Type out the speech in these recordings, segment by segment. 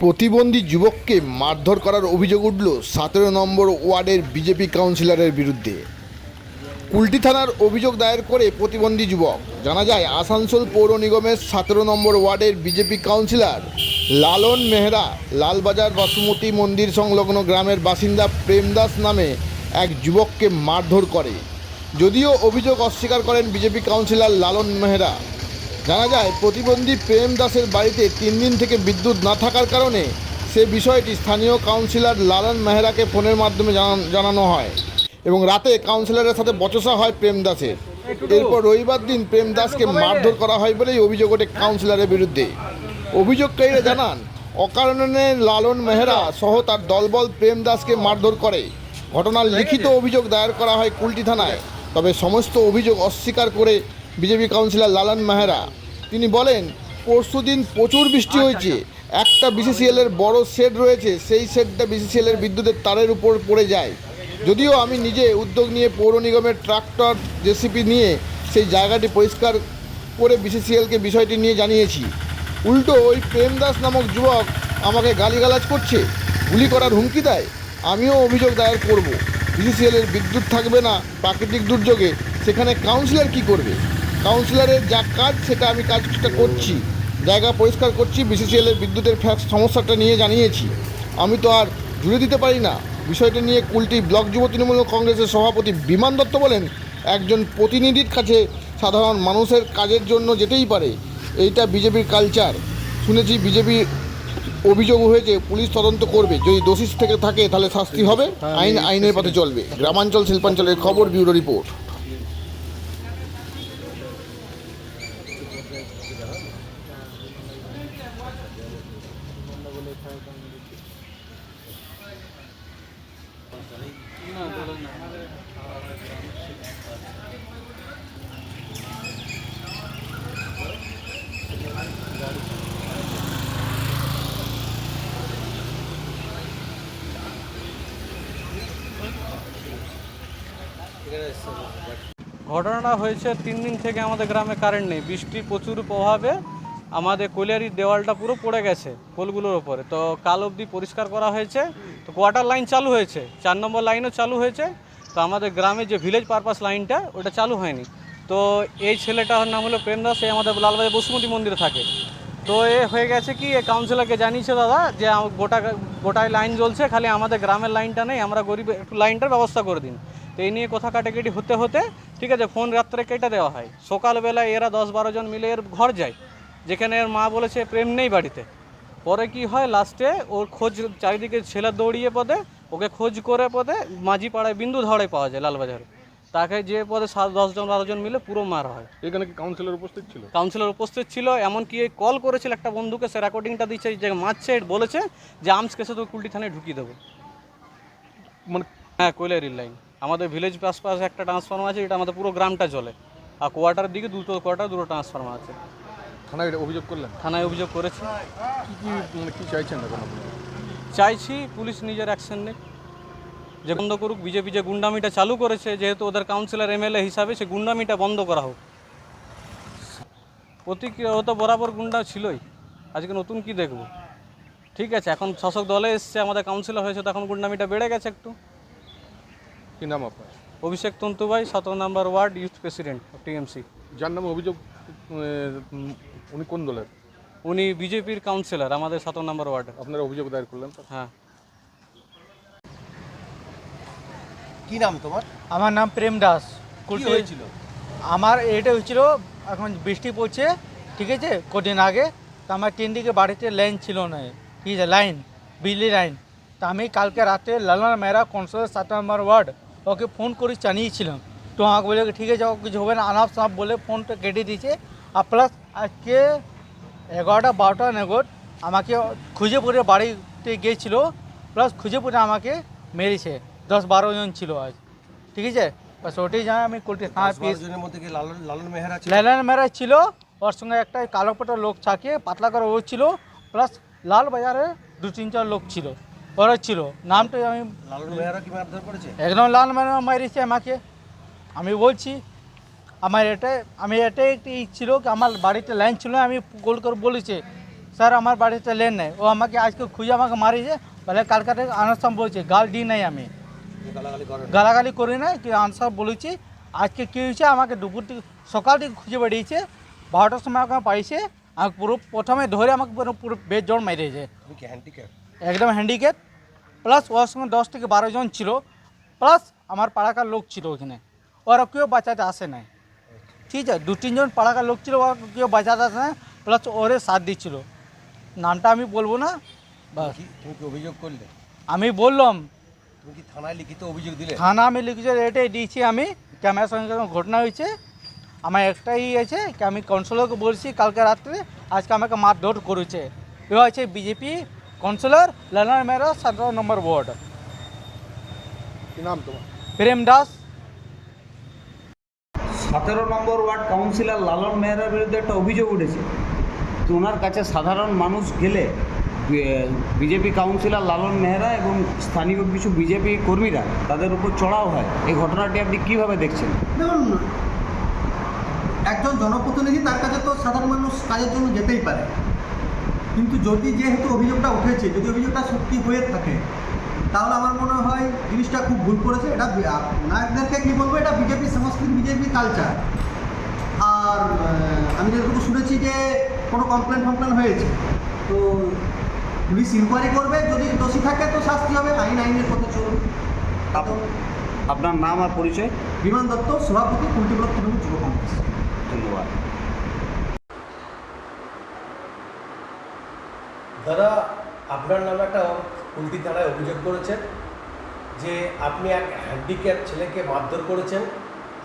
প্রতিবন্ধী যুবককে মারধর করার অভিযোগ উঠল সতেরো নম্বর ওয়ার্ডের বিজেপি কাউন্সিলরের বিরুদ্ধে। কুলটি থানার অভিযোগ দায়ের করে প্রতিবন্ধী যুবক। জানা যায়, আসানসোল পৌর নিগমের সতেরো নম্বর ওয়ার্ডের বিজেপি কাউন্সিলর লালন মেহরা লালবাজার বাসুমতি মন্দির সংলগ্ন গ্রামের বাসিন্দা প্রেমদাস নামে এক যুবককে মারধর করে। যদিও অভিযোগ অস্বীকার করেন বিজেপি কাউন্সিলর লালন মেহরা। জানা যায়, প্রতিবন্ধী প্রেম দাসের বাড়িতে তিন দিন থেকে বিদ্যুৎ না থাকার কারণে সে বিষয়টি স্থানীয় কাউন্সিলর লালন মেহরাকে ফোনের মাধ্যমে জানানো হয় এবং রাতে কাউন্সিলরের সাথে বচসা হয় প্রেম দাসের। এরপর রবিবার দিন প্রেম দাসকে মারধর করা হয় বলেই অভিযোগ ওঠে কাউন্সিলরের বিরুদ্ধে। অভিযোগকারীরা জানান, অকারণে লালন মেহরা সহ তার দলবল প্রেম দাসকে মারধর করে। ঘটনার লিখিত অভিযোগ দায়ের করা হয় কুলটি থানায়, তবে সমস্ত অভিযোগ অস্বীকার করে বিজেপি কাউন্সিলর লালন মেহরা। তিনি বলেন পরশুদিন প্রচুর বৃষ্টি হয়েছে। একটা বিসিসিএল এর বড় শেড রয়েছে সেই শেডটা বিসিসিএল এর বিদ্যুতের তারের উপর পড়ে যায়। যদিও আমি নিজে উদ্যোগ নিয়ে পৌর নিগমের ট্রাক্টর জেসিপি নিয়ে সেই জায়গাটি পরিষ্কার করে বিসিসিএলকে বিষয়টি নিয়ে জানিয়েছি। উল্টো ওই প্রেমদাস নামক যুবক আমাকে গালিগালাজ করছে। গুলি করার হুমকি দেয়। আমিও অভিযোগ দায়ের করব। বিসিসিএল এর বিদ্যুৎ থাকবে না প্রাকৃতিক দুর্যোগে। সেখানে কাউন্সিলর কি করবে? কাউন্সিলরের যা কাজ সেটা আমি কাজটা করছি। জায়গা পরিষ্কার করছি বিসিসিএল এর বিদ্যুতের ফ্যাক্স সমস্যাটা নিয়ে জানিয়েছি। আমি তো আর জুড়ে দিতে পারি না। বিষয়টা নিয়ে কুলটি ব্লক যুব তৃণমূল কংগ্রেসের সভাপতি বিমান দত্ত বলেন একজন প্রতিনিধির কাছে সাধারণ মানুষের কাজের জন্য যেতেই পারে। এইটা বিজেপির কালচার শুনেছি বিজেপি অভিযোগ হয়েছে পুলিশ তদন্ত করবে। যদি দোষী থেকে থাকে তাহলে শাস্তি হবে। আইন আইনের পথে চলবে। গ্রামাঞ্চল শিল্পাঞ্চলের খবর ব্যুরো রিপোর্ট। ঘটনাটা হয়েছে তিন দিন থেকে আমাদের গ্রামে কারেন্ট নেই। বৃষ্টি প্রচুর প্রভাবে আমাদের কলিয়ারির দেওয়ালটা পুরো পড়ে গেছে পোলগুলোর ওপরে তো কাল অবধি পরিষ্কার করা হয়েছে। তো কোয়ার্টার লাইন চালু হয়েছে। চার নম্বর লাইনও চালু হয়েছে। তো আমাদের গ্রামে যে ভিলেজ পারপাস লাইনটা ওটা চালু হয়নি। তো এই ছেলেটার নাম হলো প্রেম দাস। সে আমাদের লালবাজার বসুমতী মন্দিরে থাকে। তো এ হয়ে গেছে কি কাউন্সিলরকে জানিয়েছে দাদা যে গোটা গোটায় লাইন জ্বলছে, খালি আমাদের গ্রামের লাইনটা নেই, আমরা গরিব একটু লাইনটার ব্যবস্থা করে দিন। তো এই নিয়ে কথা কাটাকাটি হতে হতে ঠিক আছে ফোন রাত্রে কেটে দেওয়া হয়। সকালবেলায় এরা দশ বারো জন মিলে এর ঘর যায় যেখানে এর মা বলেছে প্রেম নেই বাড়িতে। পরে কি হয় লাস্টে ওর খোঁজ চারিদিকে ছেলে দৌড়িয়ে পদে ওকে খোঁজ করে পদে মাঝি পাড়ায় বিন্দু ধরে পাওয়া যায় লালবাজারে। তাকে যে পদে সাত দশজন বারো জন মিলে পুরো মার হয়। এখানে কি কাউন্সিলর উপস্থিত ছিল? কাউন্সিলর উপস্থিত ছিল এমনকি কল করেছিল একটা বন্ধুকে সে রেকর্ডিংটা দিচ্ছে যে মারছে বলেছে যে আমস কেসে তো কুলটি থানায় ঢুকিয়ে দেবো। মানে হ্যাঁ কৈলারির লাইন আমাদের ভিলেজ পাস পাশে একটা ট্রান্সফর্মার আছে এটা আমাদের পুরো গ্রামটা চলে আর কোয়ার্টার দিকে দুটো কোয়ার্টার দুটো ট্রান্সফর্মার আছে। থানায় অভিযোগ করলেন? থানায় অভিযোগ করেছি। কি কি মানে কি চাইছেন এখন আপনি? চাইছি পুলিশ নিজের অ্যাকশন নেই যে বন্ধ করুক বিজেপি যে গুন্ডামিটা চালু করেছে যেহেতু ওদের কাউন্সিলর এমএলএ হিসাবে সে গুন্ডামিটা বন্ধ করা হোক। প্রতিক্রিয়া তো বরাবর গুন্ডা ছিলই। আজকে নতুন কি দেখব? ঠিক আছে এখন শাসক দলে এসছে আমাদের কাউন্সিলর হয়েছে তো এখন গুন্ডামিটা বেড়ে গেছে একটু। কি নাম আপনার? অভিষেক তন্তুবাই সতেরো নম্বর ওয়ার্ড ইউথ প্রেসিডেন্ট টিএমসি যার নামে অভিযোগ উনি কোন দলের? উনি বিজেপির কাউন্সিলর আমাদের সতেরো নম্বর ওয়ার্ডে। আপনারা অভিযোগ দায়ের করলেন হ্যাঁ। কি নাম তোমার? আমার নাম প্রেম দাস। কি কুলটি হয়েছিল? আমার এটা হয়েছিল এখন বৃষ্টি পড়ছে ঠিক আছে কদিন আগে। তো আমার তিন দিকে বাড়িতে লাইন ছিল না ঠিক আছে লাইন বিজলি লাইন তো আমি কালকে রাতে লালন মেরা কনসোল সাত নম্বর ওয়ার্ড ওকে ফোন করে জানিয়েছিলাম। তো আমাকে বলে ঠিক আছে কিছু হবে না। আনাপ সাপ বলে ফোনটা কেটে দিয়েছে। আর প্লাস আজকে এগারোটা বারোটা নাগদ আমাকে খুঁজে পড়ে বাড়িতে গিয়েছিল। প্লাস খুঁজে পড়ে আমাকে মেরেছে। দশ বারো জন ছিল আজ। ঠিক আছে? বাস ওটাই জানি আমি কোল্টি হ্যাঁ জনের মধ্যে কি লালন লালন মেহরা ছিল? লাইলান মেরা ছিল। ওর সঙ্গে একটা কালো পাটা লোক থাকে পাতলা করে ও ছিল। প্লাস লাল বাজারে দু তিনটা লোক ছিল। ওরা ছিল নামটা আমি মেহরা একদম লাল মেরা মারিছে আমাকে। আমি বলছি আমার এটাই আমি এটাই একটি ছিল আমার বাড়িতে লাইন ছিল আমি কল করে বলেছি স্যার আমার বাড়িতে লেন নেই। ও আমাকে আজকে খুঁজে আমাকে মারিয়েছে বলে কালকাতে আনসাম বলছে গাল দিই নাই আমি। গালাগালি করি? না কি আনসার বলেছি আজকে কী হয়েছে আমাকে দুপুর থেকে সকাল থেকে খুঁজে বেরিয়েছে বারোটার সময় আমাকে পাইছে আমাকে পুরো প্রথমে ধরে আমাকে পুরো বেড জোর মেরেছে একদম হ্যান্ডিক্যাপ প্লাস ওর সঙ্গে দশ থেকে বারো জন ছিল প্লাস আমার পাড়াকার লোক ছিল ওখানে। ওরা কেউ বাঁচাতে আসে নাই। ঠিক আছে দু তিনজন পাড়াকার লোক ছিল ওরা কেউ বাঁচাতে আসে না প্লাস ওরে সাথ দিচ্ছিল। নামটা আমি বলব না বাস। তুমি কি অভিযোগ করলে? আমি বললাম তুমি কি থানায় লিখিত অভিযোগ দিলে? থানা আমি লিখেছি এটাই দিয়েছি আমি ক্যামেরার সঙ্গে ঘটনা হয়েছে আমার একটাই আছে কি আমি কাউন্সিলরকে বলছি কালকে রাত্রে আজকে আমাকে মারধর করেছে। এ হচ্ছে বিজেপি কাউন্সিলর লালন মেহরা সতেরো নম্বর ওয়ার্ড কি নাম তোমার? প্রেম দাস সতেরো নম্বর ওয়ার্ড কাউন্সিলর লালন মেহরার বিরুদ্ধে একটা অভিযোগ উঠেছে। তো ওনার কাছে সাধারণ মানুষ গেলে বিজেপি কাউন্সিলর লালন মেহরা এবং স্থানীয় কিছু বিজেপি কর্মীরা তাদের উপর চড়াও হয়। এই ঘটনাটি আপনি কীভাবে দেখছেন? দেখুন একজন জনপ্রতিনিধি তার কাছে তো সাধারণ মানুষ কাজের জন্য যেতেই পারে। কিন্তু যদি যেহেতু অভিযোগটা উঠেছে যদি অভিযোগটা সত্যি হয়ে থাকে তাহলে আমার মনে হয় জিনিসটা খুব ভুল করেছে। এটা নায়কদেরকে কী বলব? এটা বিজেপি সংস্কৃতি বিজেপি কালচার আর আমি যেটুকু শুনেছি যে কোনো কমপ্লেন ফমপ্লেন হয়েছে। তো পুলিশ ইনকোয়ারি করবে যদি দোষী থাকে তো শাস্তি হবে আইন আইনের পথে চলবে আপ- আপনার নাম আর পরিচয়? বিমান দত্ত সভাপতি কুলটি ব্লক তৃণমূল যুব কংগ্রেস। ধন্যবাদ। দাদা, আপনার নামে একটা কুলটি থানায় অভিযোগ করেছেন যে আপনি এক হ্যান্ডিক্যাপ ছেলেকে মারধর করেছেন।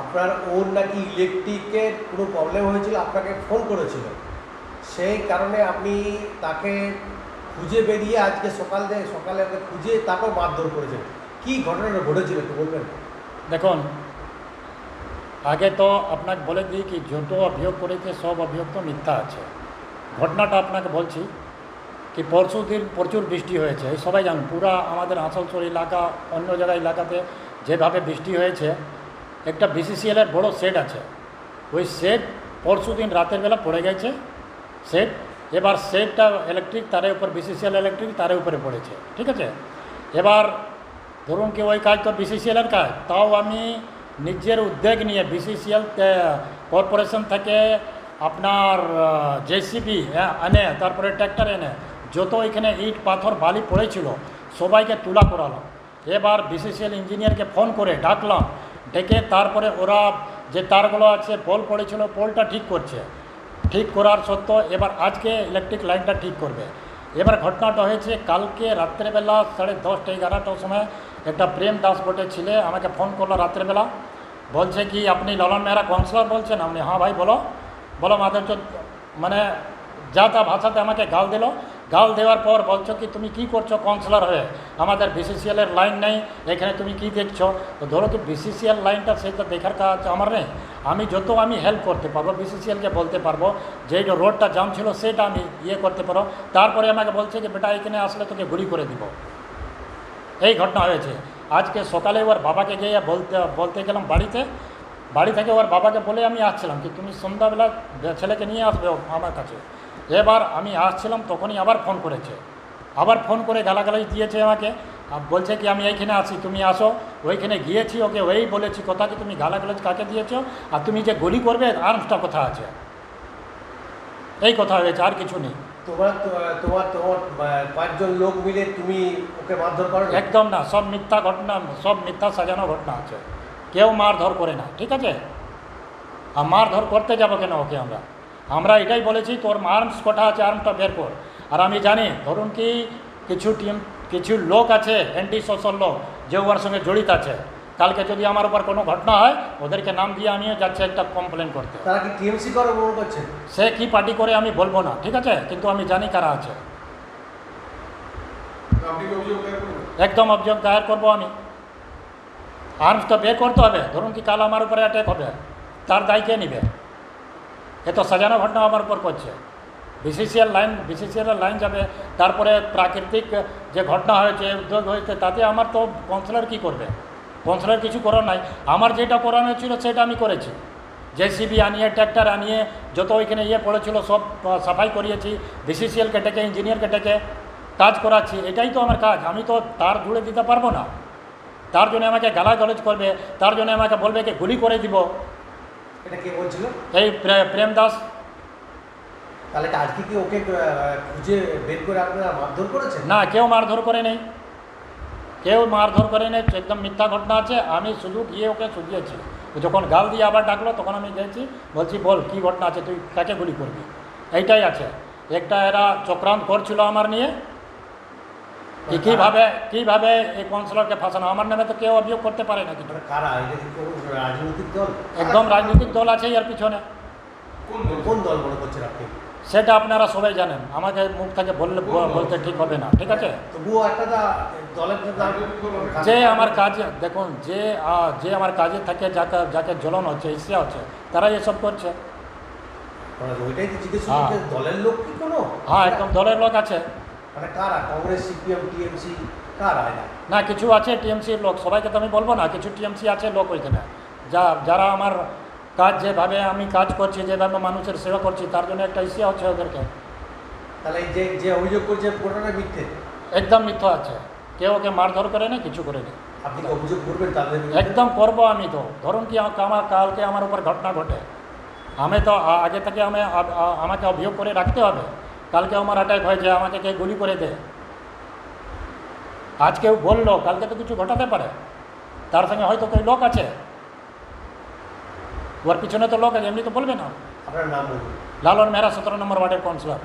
আপনার ওর নাকি ইলেকট্রিকের কোনো প্রবলেম হয়েছিল, আপনাকে ফোন করেছিল। সেই কারণে আপনি তাকে খুঁজে বেরিয়ে আজকে সকাল থেকে সকালে ওকে খুঁজে তারপর মারধর করেছেন। কী ঘটনাটা ঘটেছিল একটু বলবেন? দেখুন, আগে তো আপনাকে বলে দিই কি, যত অভিযোগ করেছে সব অভিযোগ তো মিথ্যা আছে। ঘটনাটা আপনাকে বলছি কি পরশু দিন প্রচুর বৃষ্টি হয়েছে, এই সবাই জানেন, পুরা আমাদের আসানসোল এলাকা, অন্য জায়গা এলাকাতে যেভাবে বৃষ্টি হয়েছে, একটা বিসিসিএলের বড় সেট আছে। ওই সেট পরশু দিন রাতের বেলা পড়ে গেছে সেট এবার সেটটা ইলেকট্রিক তারের উপর বিসিসিএল ইলেকট্রিক তারের উপরে পড়েছে, ঠিক আছে? এবার ধরুন কি ওই কাজ তো বিসিসিএলের কাজ, তাও আমি নিজের উদ্যোগ নিয়ে বিসিসিএল কর্পোরেশন থেকে আপনার জেসিবি এনে তারপরে ট্র্যাক্টর এনে যত এখানে ইট, পাথর, বালি পড়েছিল, সবাইকে তুলা করালো। এবার বিসিসিএল ইঞ্জিনিয়ারকে ফোন করে ডাকলাম, ডেকে তারপরে ওরা যে তারগুলো আছে পোল পড়েছিল পোলটা ঠিক করছে। ঠিক করার সত্ত্বেও এবার আজকে ইলেকট্রিক লাইনটা ঠিক করবে। এবার ঘটনাটা হয়েছে, কালকে রাত্রেবেলা সাড়ে দশটা, এগারোটার সময় একটা প্রেম দাস বটে ছেলে, আমাকে ফোন করল রাত্রেবেলা। বলছে কি, আপনি ললন মেহরা কাউন্সিলর বলছেন? আপনি হ্যাঁ ভাই, বলো। বলো মাদের মানে যা তা ভাষাতে আমাকে গাল দিল। গাল দেওয়ার পর বলছো কি, তুমি কি করছ কাউন্সিলর হয়ে? আমাদের বিসিসিএলের লাইন নেই, এখানে তুমি কি দেখছ? তো ধরো কি বিসিসিএল লাইনটা সেটা দেখার কাজ আমার নেই। আমি যত আমি হেল্প করতে পারব বিসিসিএলকে বলতে পারব যে রোডটা জাম ছিল সেটা আমি ইয়ে করতে পারো। তারপরে আমাকে বলছে যে, বেটা, এখানে আসলে তোকে গুলি করে দিব। এই ঘটনা হয়েছে। আজকে সকালে ওর বাবাকে গিয়ে বলতে বলতে গেলাম বাড়িতে। বাড়ি থেকে ওর বাবাকে বলে আমি আসছিলাম, কি তুমি সন্ধ্যাবেলা ছেলেকে নিয়ে আসবে আমার কাছে? এবার আমি আসছিলাম তখনই আবার ফোন করেছে। আবার ফোন করে গালাগালাজ দিয়েছে আমাকে। আর বলছে কি আমি এইখানে আসি তুমি আসো। ওইখানে গিয়েছি ওকে ওই বলেছি কথা কি তুমি গালাগালাজ কাকে দিয়েছ? আর তুমি যে গুলি করবে আর্মসটা কথা আছে? এই কথা হয়েছে আর কিছু নেই। তোমার তোমার তোমার পাঁচজন লোক মিলে তুমি ওকে মারধর করো একদম না সব মিথ্যা ঘটনা সব মিথ্যা সাজানো ঘটনা আছে। কেউ মারধর করে না ঠিক আছে? আর মারধর করতে যাব কেন ওকে আমরা? আমরা এটাই বলেছি তোর আর্মস কটা আছে আর্মটা বের কর। আর আমি জানি ধরুন কি কিছু টিম কিছু লোক আছে অ্যান্টি সোশ্যাল লোক যে ওর সঙ্গে জড়িত আছে। কালকে যদি আমার উপর কোনো ঘটনা হয় ওদেরকে নাম দিয়ে আমিও যাচ্ছি একটা কমপ্লেন করতে। তারা কি টিএমসি করে করছেন সে কি পার্টি করে আমি বলব না ঠিক আছে? কিন্তু আমি জানি কারা আছে। একদম অভিযোগ দায়ের করব আমি। আর্মস তো বের করতে হবে ধরুন কি কাল আমার উপরে অ্যাটাক হবে তার দায় কে নিবে? এ তো সাজানো ঘটনা আমার উপর করছে। বিসিসিএল লাইন বিসিসিএলের লাইন যাবে, তারপরে প্রাকৃতিক যে ঘটনা হয়েছে উদ্যোগ হয়েছে, তাতে আমার তো কাউন্সিলর কী করবে? কাউন্সিলর কিছু করার নাই। আমার যেটা করানো ছিল সেটা আমি করেছি। জেসিবি আনিয়ে ট্র্যাক্টর আনিয়ে, যত ওইখানে ইয়ে পড়েছিল, সব সাফাই করিয়েছি বিসিসিএলকে ডেকে ইঞ্জিনিয়ারকে ডেকে, কাজ করাচ্ছি, এটাই তো আমার কাজ। আমি তো তার জুড়ে দিতে পারব না। তার জন্য আমাকে গালা গালাগালজ করবে, তার জন্য আমাকে বলবে কি গুলি করে দিব। এটা কে বলছিল? এই প্রেম দাস তাহলে আজকে কি ওকে খুঁজে বের করে আপনারা মারধর করেছেন? না কেউ মারধর করে নেই। কেউ মারধর করে নেই একদম মিথ্যা ঘটনা আছে। আমি শুধু গিয়ে ওকে শুধিয়েছি। যখন গাল দিয়ে আবার ডাকলো তখন আমি গেছি বলছি বল কী ঘটনা আছে? তুই কাকে গুলি করবি? এইটাই আছে। একটা এরা চক্রান্ত করছিল আমার নিয়ে। কি কীভাবে কীভাবে এই কাউন্সিলরকে ফাঁসানো? আমার নামে তো কেউ অভিযোগ করতে পারে না কিছু মানে কারা এটা কি কোনো রাজনৈতিক দল? একদম রাজনৈতিক দল আছে এর পিছনে। কোন দল? মনে করছেন আপনি? সেটা আপনারা সবাই জানেন। আমাকে মুখ থেকে বললে বলতে ঠিক হবে না ঠিক আছে? যে আমার কাজে দেখুন যে যে আমার কাজে থাকে যাকে যাকে জ্বলন হচ্ছে ইচ্ছা হচ্ছে তারা এসব করছে। হ্যাঁ। যে হ্যাঁ একদম দলের লোক আছে। মানে কারা? কংগ্রেস সিপিএম টিএমসি কারা না কিছু আছে টিএমসির লোক। সবাইকে তো আমি বলব না কিছু টিএমসি আছে লোক ওইখানে। যা যারা আমার কাজ যেভাবে আমি কাজ করছি যেভাবে মানুষের সেবা করছি তার জন্য একটা ইস্যা হচ্ছে ওদেরকে। তাহলে এই যে যে অভিযোগ করছে পুরোটা মিথ্যে? একদম মিথ্যা আছে। কেউ ওকে মারধর করে না কিছু করে নেই আপনি অভিযোগ করবেন তাদের একদম করব আমি তো। ধরুন কি আমার কালকে আমার উপর ঘটনা ঘটে। আমি তো আগে থেকে আমি আমাকে অভিযোগ করে রাখতে হবে। কালকে আমার অ্যাটাক হয়েছে আমাকে কে গুলি করে দে আজ কেউ বলল কালকে তো কিছু ঘটাতে পারে। তার সঙ্গে হয়তো কেউ লোক আছে। ওর পিছনে তো লোক আছে এমনি তো বলবে না। লালন মেহরা সতেরো নম্বর ওয়ার্ডের কাউন্সিলর